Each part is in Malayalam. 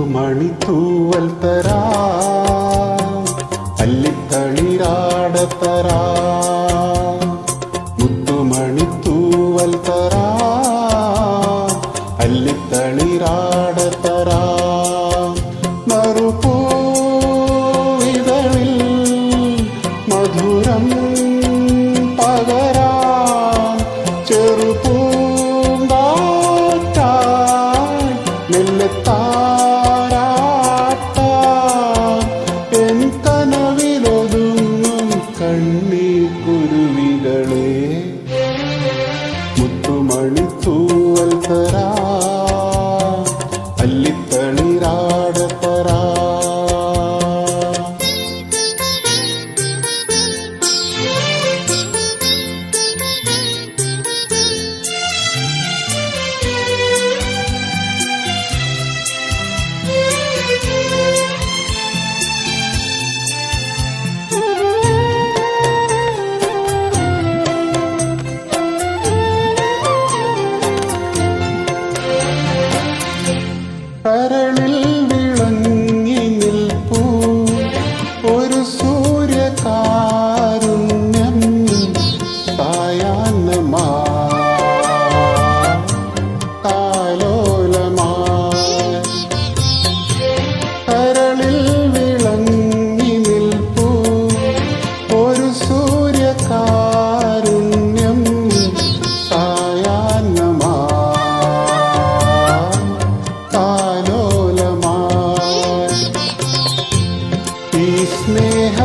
മുത്തുമണി തൂവൽ തരാ അല്ലിത്തളിരാടത്തരാ മുത്തുമണിത്തൂവൽ മുത്തുമണി തൂവൽ തരാ അല്ലിത്തളിരാടത്തരാ മറുപൂവിതളിൽ ചെറുപൂങ്കാറ്റായി നെല്ലത്താരാട്ടാ കുരുവികളെ കരളിൽ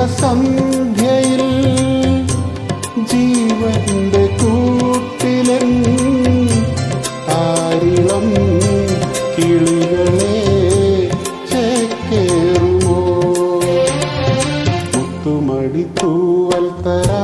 സ്നേഹസന്ധ്യയിൽ ജീവന്റെ കൂട്ടിലൻ താരിളം കിളികളെ ചേക്കേറുമോ? മുത്തുമണി തൂവൽ തരാ